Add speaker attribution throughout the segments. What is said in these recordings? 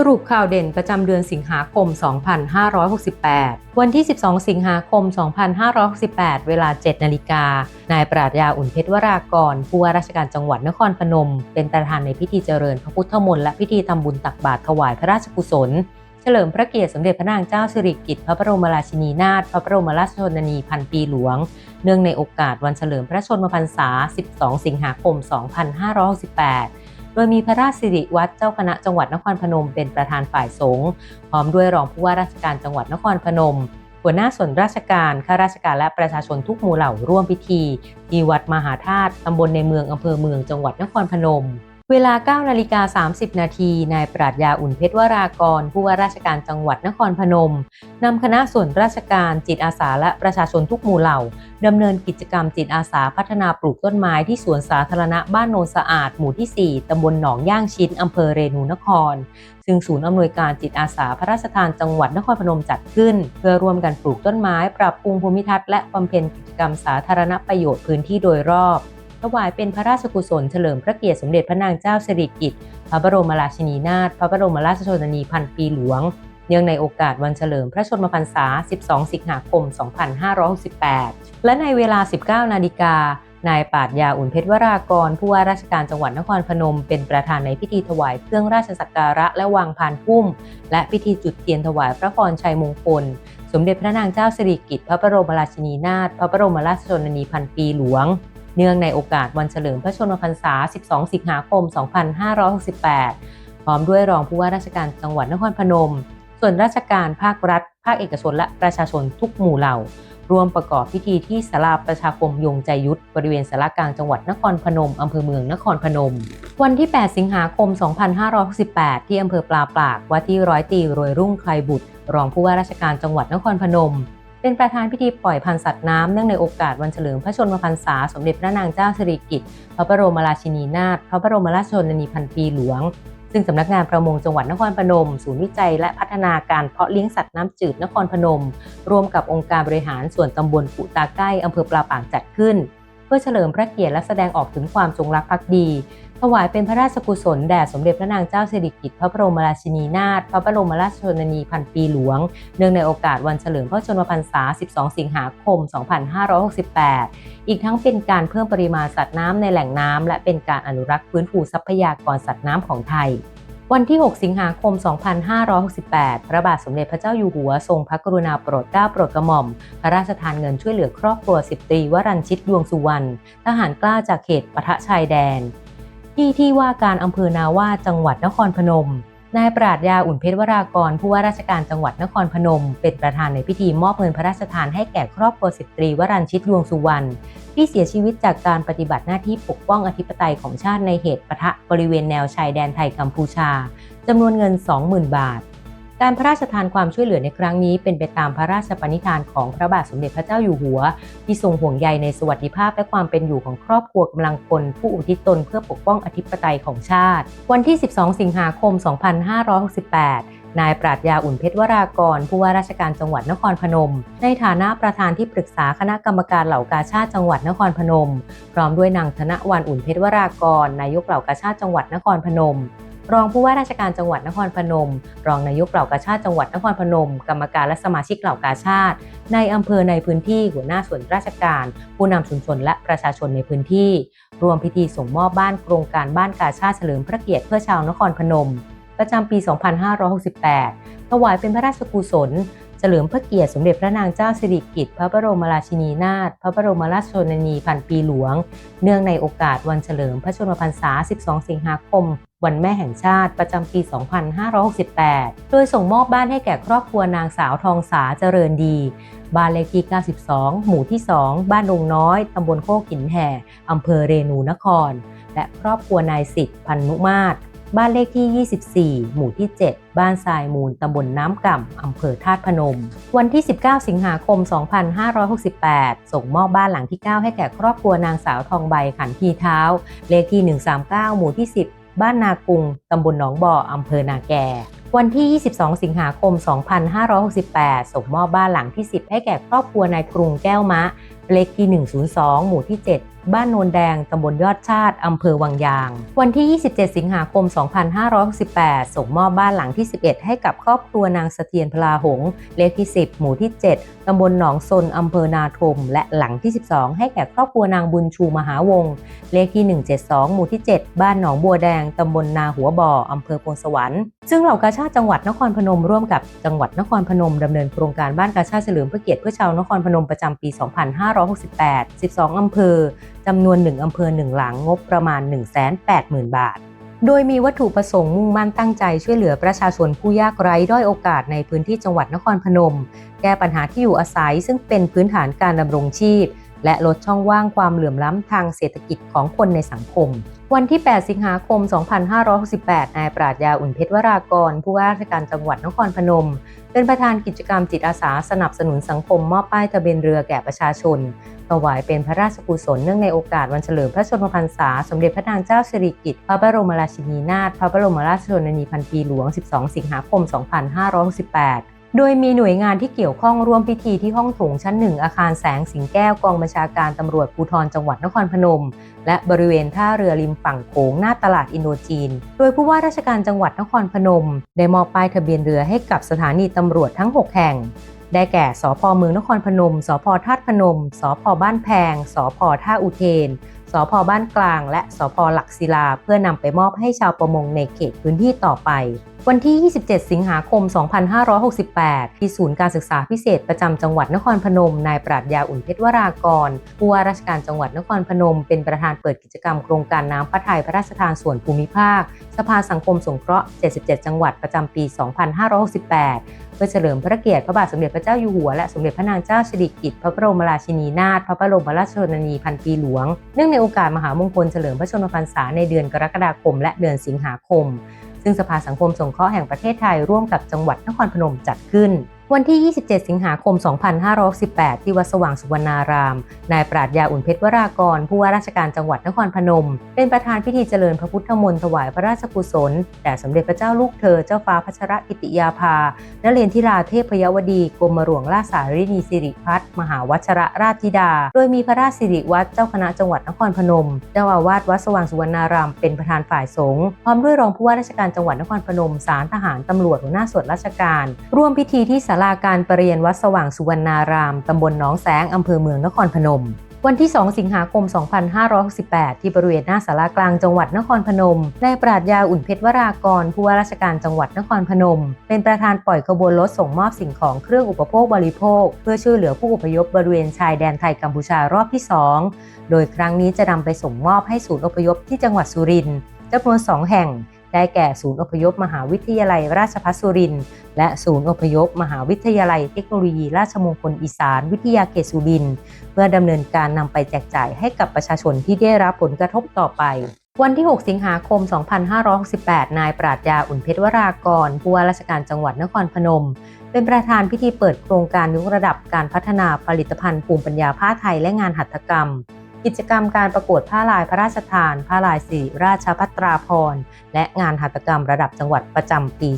Speaker 1: สรุปข่าวเด่นประจำเดือนสิงหาคม 2568 วันที่ 12 สิงหาคม 2568 เวลา 7 นาฬิกา นายปราดยาอุ่นเพชรวรากร ผู้ว่าราชการจังหวัดนครพนม เป็นประธานในพิธีเจริญพระพุทธมนต์และพิธีทำบุญตักบาตรถวายพระราชกุศล เฉลิมพระเกียรติสมเด็จพระนางเจ้าสิริกิติ์พระบรมราชินีนาถ พระบรมราชชนนีพันปีหลวง เนื่องในโอกาสวันเฉลิมพระชนมพรรษา 12 สิงหาคม 2568 โดยมีพระราชสิริวัดเจ้าคณะจังหวัดนครพนมเป็นประธานฝ่ายสงฆ์พร้อมด้วยรองผู้ว่าราชการจังหวัดนครพนม หัวหน้าส่วนราชการข้าราชการและประชาชนทุกหมู่เหล่าร่วมพิธีที่วัดมหาธาตุตำบลในเมืองอำเภอเมืองจังหวัดนครพนม เวลา9นาฬิกา30 นาที นายปราดยาอุ่นเพชรวรากร ผู้ว่าราชการจังหวัดนครพนม นำคณะส่วนราชการจิตอาสาและประชาชนทุกหมู่เหล่า ดำเนินกิจกรรมจิตอาสาพัฒนาปลูกต้นไม้ที่สวนสาธารณะบ้านโนนสะอาด หมู่ที่ 4 ตำบลหนองย่างชิ้น อำเภอเรนูนคร ซึ่งศูนย์อำนวยการจิตอาสาพระราชทานจังหวัดนครพนมจัดขึ้น เพื่อร่วมกันปลูกต้นไม้ ปรับปรุงภูมิทัศน์และบำเพ็ญกิจกรรมสาธารณประโยชน์พื้นที่โดยรอบ ถวายเป็นพระราชกุศลเฉลิมพระเกียรติสมเด็จพระนางเจ้าสิริกิติ์พระบรมราชินีนาถพระบรมราชชนนีพันปีหลวง เนื่องในโอกาสวันเฉลิมพระชนมพรรษา 12 สิงหาคม 2568 และในเวลา 19 นาฬิกานายปาดยาอุ่นเพชรวรากร ผู้ว่าราชการจังหวัดนครพนม เป็นประธานในพิธีถวายเครื่องราชสักการะและวางพานพุ่ม และพิธีจุดเทียนถวายพระพรชัยมงคล สมเด็จพระนางเจ้าสิริกิติ์พระบรมราชินีนาถพระบรมราชชนนีพันปีหลวง เนื่องในโอกาสวันเฉลิมพระชนมพรรษา 12 สิงหาคม 2568 พร้อมด้วยรองผู้ว่าราชการจังหวัดนครพนม ส่วนราชการภาครัฐ ภาคเอกชนและประชาชนทุกหมู่เหล่าร่วมประกอบพิธีที่ศาลาประชาคมยงใจยุทธบริเวณศาลากลางจังหวัดนครพนม อำเภอเมืองนครพนม วันที่ 8 สิงหาคม 2568 ที่อำเภอปลาปากว่าที่ร้อยตีรวยรุ่งไครบุตร รองผู้ว่าราชการจังหวัดนครพนม เป็นประธานพิธีปล่อยพันธุ์สัตว์น้ำเนื่องในโอกาสวันเฉลิมพระชนมพรรษา สมเด็จพระนางเจ้าสิริกิติ์พระบรมราชินีนาถพระบรมราชชนนีพันปีหลวง ซึ่งสำนักงานประมงจังหวัดนครพนม ศูนย์วิจัยและพัฒนาการเพาะเลี้ยงสัตว์น้ำจืดนครพนม ร่วมกับองค์การบริหารส่วนตำบลปุตาใกล้อำเภอปลาปากจัดขึ้น เพื่อเฉลิมพระเกียรติและแสดงออกถึงความจงรักภักดี ถวายเป็นพระราชกุศลแด่สมเด็จพระนางเจ้าสิริกิติ์พระบรมราชินีนาถพระบรมราชชนนีพันปีหลวง เนื่องในโอกาสวันเฉลิมพระชนมพรรษา 12 สิงหาคม 2568 อีกทั้งเป็นการเพิ่มปริมาณสัตว์น้ำในแหล่งน้ำและเป็นการอนุรักษ์ฟื้นฟูทรัพยากรสัตว์น้ำของไทย วันที่ 6 สิงหาคม 2568 พระบาทสมเด็จพระเจ้าอยู่หัว ทรงพระกรุณาโปรดเกล้าโปรดกระหม่อม พระราชทานเงินช่วยเหลือครอบครัวสิบตรีวรัญชิตดวงสุวรรณ ทหารกล้าจากเขตปะทะชายแดน ที่ที่ว่าการอำเภอนาว่าจังหวัดนครพนม นายปราดยาอุ่นเพชรวรากรผู้ว่าราชการจังหวัดนครพนม เป็นประธานในพิธีมอบเงินพระราชทานให้แก่ครอบครัวสิตรีวรัญชิตดวงสุวรรณที่เสียชีวิตจากการปฏิบัติหน้าที่ปกป้องอธิปไตยของชาติในเหตุปะทะบริเวณแนวชายแดนไทยกัมพูชาจำนวนเงิน 20,000 บาท การพระราชทานความช่วยเหลือในครั้งนี้เป็นไปตามพระราชปณิธานของพระบาทสมเด็จพระเจ้าอยู่หัว ที่ทรงห่วงใยในสวัสดิภาพและความเป็นอยู่ของครอบครัวกำลังพลผู้อุทิศตนเพื่อปกป้องอธิปไตยของชาติ วันที่ 12 สิงหาคม 2568นายปราดยาอุ่นเพชรวรากร ผู้ว่าราชการจังหวัดนครพนม ในฐานะประธานที่ปรึกษาคณะกรรมการเหล่ากาชาติจังหวัดนครพนม พร้อมด้วยนางธนวันอุ่นเพชรวรากร นายกเหล่ากาชาติจังหวัดนครพนม รองผู้ว่าราชการจังหวัดนครพนม รองนายกเหล่ากาชาติจังหวัดนครพนม กรรมการและสมาชิกเหล่ากาชาติ ในอำเภอในพื้นที่หัวหน้าส่วนราชการ ผู้นำชุมชนและประชาชนในพื้นที่ รวมพิธีส่งมอบบ้านโครงการบ้านกาชาติเฉลิมพระเกียรติเพื่อชาวนครพนม ประจำปี 2568 ถวายเป็นพระราชกุศลเฉลิมพระเกียรติสมเด็จพระนางเจ้าสิริกิติ์พระบรมราชินีนาถพระบรมราชชนนีพันปีหลวง เนื่องในโอกาสวันเฉลิมพระชนมพรรษา 12 สิงหาคม วันแม่แห่งชาติประจำปี 2568 โดยส่งมอบบ้านให้แก่ครอบครัวนางสาวทองสาเจริญดี บ้านเลขที่ 92 หมู่ที่ 2 บ้านดงน้อย ตำบลโคกหินแห่อำเภอเรนูนคร และครอบครัวนายสิทธิ์พันนุมาศบ้านเลขที่ 24 หมู่ที่ 7 บ้านทรายมูล ตำบลน้ำก่ำ อำเภอธาตุพนม วันที่ 19 สิงหาคม 2568 ส่งมอบบ้านหลังที่ 9 ให้แก่ครอบครัวนางสาวทองใบขันทีเท้า เลขที่ 139 หมู่ที่ 10 บ้านนากุงตำบลหนองบ่ออำเภอนาแก วันที่ 22 สิงหาคม 2568 ส่งมอบบ้านหลังที่ 10 ให้แก่ครอบครัวนายกรุงแก้วมะ เลขที่ 102 หมู่ที่ 7 บ้านโนนแดง ตำบลยอดชาติ อำเภอวังยาง วันที่ 27 สิงหาคม 2568 ส่งมอบบ้านหลังที่ 11 ให้กับครอบครัวนางเสถียรพลาหง เลขที่ 10 หมู่ที่ 7 ตำบลหนองซน อำเภอนาทม และหลังที่ 12 ให้แก่ครอบครัวนางบุญชูมหาวงศเลขที่ 172 หมู่ที่ 7 บ้านหนองบัวแดง ตำบลนาหัวบ่อ อำเภอโพนสวรรค์ ซึ่งเหล่ากาชาติจังหวัดนครพนมร่วมกับจังหวัดนครพนมดำเนินโครงการบ้านกาชาติเฉลิมพระเกียรติเพื่อชาวนครพนมประจำปี2568 12 อำเภอ จำนวน 1 อำเภอ 1 หลังงบประมาณ 180,000 บาท โดยมีวัตถุประสงค์มุ่งมั่นตั้งใจช่วยเหลือประชาชนผู้ยากไร้ด้อยโอกาสในพื้นที่จังหวัดนครพนม แก้ปัญหาที่อยู่อาศัยซึ่งเป็นพื้นฐานการดำรงชีพ และลดช่องว่างความเหลื่อมล้ำทางเศรษฐกิจของคนในสังคม วันที่ 8 สิงหาคม 2568 นายปราดยาอุ่นเพชรวรากร ผู้ว่าราชการจังหวัดนครพนม เป็นประธานกิจกรรมจิตอาสาสนับสนุนสังคมมอบป้ายทะเบียนเรือแก่ประชาชน ถวายเป็นพระราชกุศลเนื่องในโอกาสวันเฉลิมพระชนมพรรษา สมเด็จพระนางเจ้าสิริกิติ์พระบรมราชินีนาถพระบรมราชชนนีพันปีหลวง 12 สิงหาคม 2568 โดยมีหน่วยงานที่เกี่ยวข้องร่วมพิธีที่ห้องโถงชั้นหนึ่งอาคารแสงสิงแก้วกองบัญชาการตำรวจภูธรจังหวัดนครพนม และบริเวณท่าเรือริมฝั่งโขงหน้าตลาดอินโดจีน โดยผู้ว่าราชการจังหวัดนครพนม ได้มอบป้ายทะเบียนเรือให้กับสถานีตำรวจทั้ง 6 แห่ง ได้แก่สพเมืองนครพนม สพธาตุพนม สพบ้านแพง สพท่าอุเทน สพบ้านกลาง และสพหลักศิลา เพื่อนำไปมอบให้ชาวประมงในเขตพื้นที่ต่อไป วันที่ 27 สิงหาคม 2568 ที่ศูนย์การศึกษาพิเศษประจำจังหวัดนครพนม นายปราดยาอุ่นเพชรวรากร ผู้ว่าราชการจังหวัดนครพนม เป็นประธานเปิดกิจกรรมโครงการน้ำพระทัยพระราชทานส่วนภูมิภาค สภาสังคมสงเคราะห์ 77 จังหวัดประจำปี 2568 เพื่อเฉลิมพระเกียรติพระบาทสมเด็จพระเจ้าอยู่หัวและสมเด็จพระนางเจ้าสิริกิติ์พระบรมราชินีนาถพระบรมราชชนนีพันปีหลวง เนื่องในโอกาสมหามงคลเฉลิมพระชนมพรรษาในเดือนกรกฎาคม และเดือนสิงหาคม ซึ่งสภาสังคมสงเคราะห์แห่งประเทศไทยร่วมกับจังหวัดนครพนมจัดขึ้นวันที่ 27 สิงหาคม 2518 ที่วัดสว่างสุวรรณาราม นายปราดยาอุ่นเพชรวรากร ผู้ว่าราชการจังหวัดนครพนม เป็นประธานพิธีเจริญพระพุทธมนต์ถวายพระราชกุศลแด่สมเด็จพระเจ้าลูกเธอเจ้าฟ้าพัชรกิติยาภา นเรนทิราเทพยวดีกรมหลวงราชสารินีสิริพัฒน์มหาวัชระราชธิดา โดยมีพระราชสิริวัตรเจ้าคณะจังหวัดนครพนม เจ้าอาวาสวัดสว่างสุวรรณาราม เป็นประธานฝ่ายสงฆ์พร้อมด้วยรองผู้ว่าราชการจังหวัดนครพนม สารทหารตำรวจหัวหน้าส่วนราชการ ร่วมพิธีที่ศาลาการประเรียนวัดสว่างสุวรรณารามตำบลหนองแสงอำเภอเมืองนครพนม วันที่ 2 สิงหาคม 2568 ที่บริเวณหน้าศาลากลางจังหวัดนครพนมนายปราดยาอุ่นเพชรวรากรผู้ว่าราชการจังหวัดนครพนม เป็นประธานปล่อยขบวนรถส่งมอบสิ่งของเครื่องอุปโภคบริโภค เพื่อช่วยเหลือผู้อพยพบริเวณชายแดนไทยกัมพูชารอบที่ 2 โดยครั้งนี้จะนำไปส่งมอบให้ศูนย์อพยพที่จังหวัดสุรินทร์จำนวน 2 แห่ง ได้แก่ศูนย์อพยพมหาวิทยาลัยราชภัฏสุรินทร์และศูนย์อพยพมหาวิทยาลัยเทคโนโลยีราชมงคลอีสานวิทยาเขตสุรินทร์เพื่อดำเนินการนำไปแจกจ่ายให้กับประชาชนที่ได้รับผลกระทบต่อไปวันที่ 6 สิงหาคม 2568 นายปราดยาอุ่นเพชรวรากร ผู้ว่าราชการจังหวัดนครพนม เป็นประธานพิธีเปิดโครงการยกระดับการพัฒนาผลิตภัณฑ์ภูมิปัญญาผ้าไทยและงานหัตถกรรม กิจกรรมการประกวดผ้าลายพระราชทาน ผ้าลายสิริราชพัตราพร และงานหัตถกรรมระดับจังหวัดประจำปี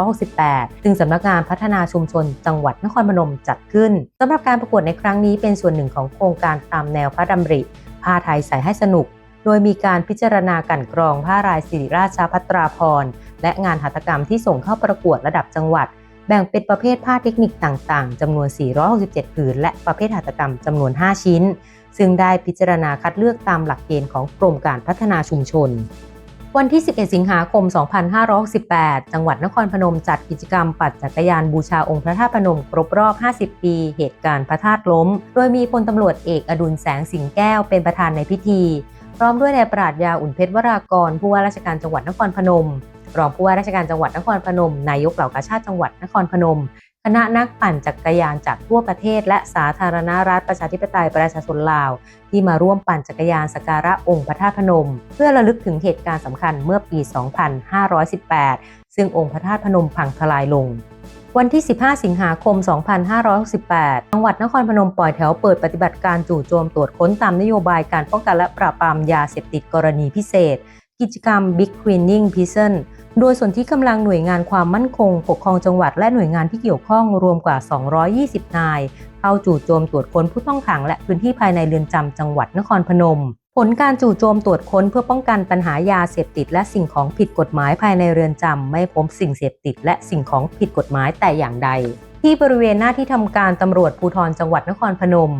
Speaker 1: 2568 ซึ่งสำนักงานพัฒนาชุมชนจังหวัดนครพนมจัดขึ้นสำหรับการประกวดในครั้งนี้เป็นส่วนหนึ่งของโครงการตามแนวพระดำริ ผ้าไทยใส่ให้สนุก โดยมีการพิจารณากันกรองผ้าลายสิริราชพัตราพร และงานหัตถกรรมที่ส่งเข้าประกวดระดับจังหวัดแบ่งเป็นประเภทผ้าเทคนิคต่าง ๆ จำนวน 467 ผืน และประเภทหัตถกรรมจำนวน 5 ชิ้น ซึ่งได้พิจารณาคัดเลือกตามหลักเกณฑ์ของกรมการพัฒนาชุมชน วันที่ 11 สิงหาคม 2568 จังหวัดนครพนมจัดกิจกรรมปัดจักรยานบูชาองค์พระธาตุพนม ครบรอบ 50 ปี เหตุการณ์พระธาตุล้ม โดยมีพลตำรวจเอกอดุลแสงสิงแก้วเป็นประธานในพิธี พร้อมด้วยนายปราดยาอุ่นเพชรวรากรผู้ว่าราชการจังหวัดนครพนมรองผู้ว่าราชการจังหวัดนครพนม นายกเหล่ากาชาติจังหวัดนครพนม คณะนักปั่นจักรยานจากทั่วประเทศ และสาธารณรัฐประชาธิปไตยประชาชนลาว ที่มาร่วมปั่นจักรยานสกการะองค์พระธาตุพนม เพื่อระลึกถึงเหตุการณ์สำคัญเมื่อปี 2518 ซึ่งองค์พระธาตุพนมพังทลายลงวันที่ 15 สิงหาคม 2568 จังหวัดนครพนมปล่อยแถวเปิดปฏิบัติการจู่โจมตรวจค้นตามนโยบายการป้องกันและปราบปรามยาเสพติดกรณีพิเศษ กิจกรรม Big Cleaning Prison โดยส่วนที่กำลังหน่วยงานความมั่นคง ปกครองจังหวัดและหน่วยงานที่เกี่ยวข้องรวมกว่า 220 นาย เข้าจู่โจมตรวจค้นผู้ต้องขังและพื้นที่ภายในเรือนจำจังหวัดนครพนม ผลการจู่โจมตรวจค้นเพื่อป้องกันปัญหายาเสพติด และสิ่งของผิดกฎหมายภายในเรือนจำไม่พบสิ่งเสพติด และสิ่งของผิดกฎหมายแต่อย่างใด ที่บริเวณหน้าที่ทำการตำรวจภูธรจังหวัดนครพนม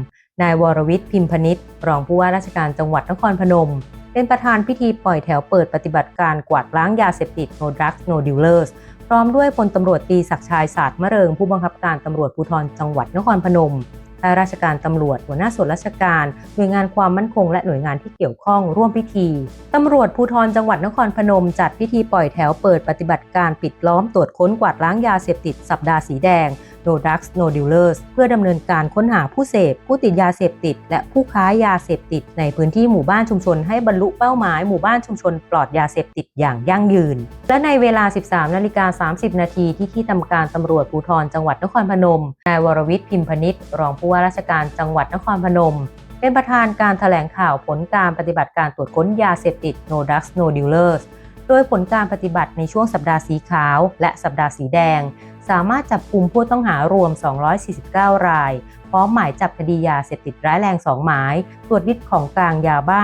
Speaker 1: นายวรวิทย์พิมพนิษฐ์รองผู้ว่าราชการจังหวัดนครพนม เป็นประธานพิธีปล่อยแถวเปิดปฏิบัติการกวาดล้างยาเสพติด no drugs no dealers พร้อมด้วยพลตำรวจตีศักชายศาสตร์มะเริง ผู้บังคับการตำรวจภูธรจังหวัดนครพนมข้าราชการตำรวจ หัวหน้าส่วนราชการ หน่วยงานความมั่นคงและหน่วยงานที่เกี่ยวข้องร่วมพิธี ตำรวจภูธรจังหวัดนครพนม จัดพิธีปล่อยแถวเปิดปฏิบัติการปิดล้อมตรวจค้นกวาดล้างยาเสพติดสัปดาห์สีแดง No Drugs No Dealers เพื่อดำเนินการค้นหาผู้เสพ ผู้ติดยาเสพติด และผู้ค้ายาเสพติด ในพื้นที่หมู่บ้านชุมชนให้บรรลุเป้าหมายหมู่บ้านชุมชนปลอดยาเสพติดอย่างยั่งยืน และในเวลา 13 นาฬิกา 30 นาทีที่ที่ทำการตำรวจภูธรจังหวัดนครพนม นายวรวิทย์พิมพนิษฐ์รองผู้ว่าราชการจังหวัดนครพนมเป็นประธานการถแถลงข่าวผลการปฏิบัติการตรวจค้นยาเสพติด No Drugs No Dealers โดยผลการปฏิบัติในช่วงสัปดาห์สีขาว และสัปดาห์สีแดง สามารถจับกลุ่มผู้ต้องหารวม 249 ราย ร้อมหมายจับคดียาเสพติดร้ายแรง 2 หมาย ตรวจยึดของกลางยาบ้า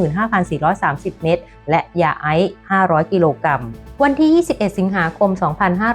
Speaker 1: 535,430 เม็ด และยาไอซ์ 500 กิโลกรัม วันที่ 21 สิงหาคม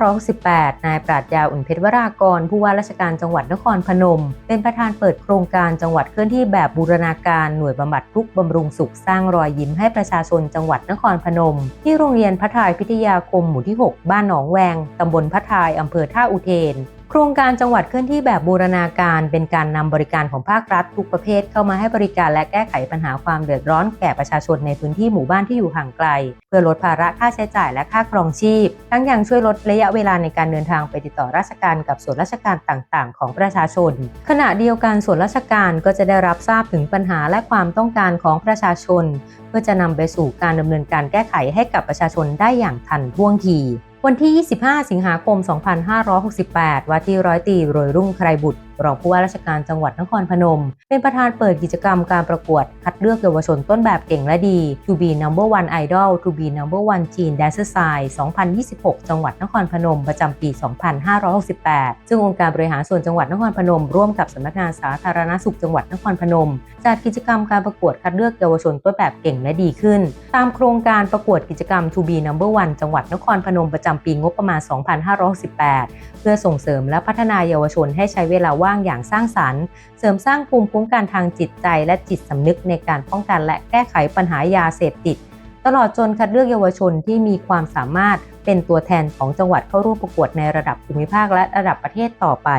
Speaker 1: 2568นายปราดยาอุ่นเพชรวรากร ผู้ว่าราชการจังหวัดนครพนม เป็นประธานเปิดโครงการจังหวัดเคลื่อนที่แบบบูรณาการหน่วยบำบัดทุกบำรุงสุขสร้างรอยยิ้มให้ประชาชนจังหวัดนครพนม ที่โรงเรียนพระทายพิทยาคมหมู่ที่ 6 บ้านหนองแวง ตำบลพระทายอำเภอท่าอุเทน โครงการจังหวัดเคลื่อนที่แบบบูรณาการเป็นการนำบริการของภาครัฐทุกประเภทเข้ามาให้บริการและแก้ไขปัญหาความเดือดร้อนแก่ประชาชนในพื้นที่หมู่บ้านที่อยู่ห่างไกล เพื่อลดภาระค่าใช้จ่ายและค่าครองชีพ ทั้งยังช่วยลดระยะเวลาในการเดินทางไปติดต่อราชการกับส่วนราชการต่างๆ ของประชาชน ขณะเดียวกันส่วนราชการก็จะได้รับทราบถึงปัญหาและความต้องการของประชาชน เพื่อจะนำไปสู่การดำเนินการแก้ไขให้กับประชาชนได้อย่างทันท่วงที วันที่ 25 สิงหาคม 2568 ว่าที่ร้อยตีรวยรุ่งไครบุตรรองผู้ว่าราชการจังหวัดนครพนม เป็นประธานเปิดกิจกรรมการประกวด คัดเลือกเยาวชนต้นแบบเก่งและดี To be number one idol To be number one teen dancer side 2026 จังหวัดนครพนม ประจำปี 2568 ซึ่งองค์การบริหารส่วนจังหวัดนครพนม ร่วมกับสำนักงานสาธารณสุขจังหวัดนครพนม จัดกิจกรรมการประกวดคัดเลือกเยาวชนต้นแบบเก่งและดีขึ้น ตามโครงการประกวดกิจกรรม To be number one จังหวัดนครพนมประจำปีงบประมาณ 2568 เพื่อส่งเสริมและพัฒนาเยาวชนให้ใช้เวลาว่างอย่างสร้างสรรค์ เสริมสร้างภูมิคุ้มกันทางจิตใจ และจิตสำนึกในการป้องกันและแก้ไขปัญหายาเสพติด ตลอดจนคัดเลือกเยาวชนที่มีความสามารถเป็นตัวแทนของจังหวัดเข้าร่วมประกวดในระดับภูมิภาคและระดับประเทศต่อไป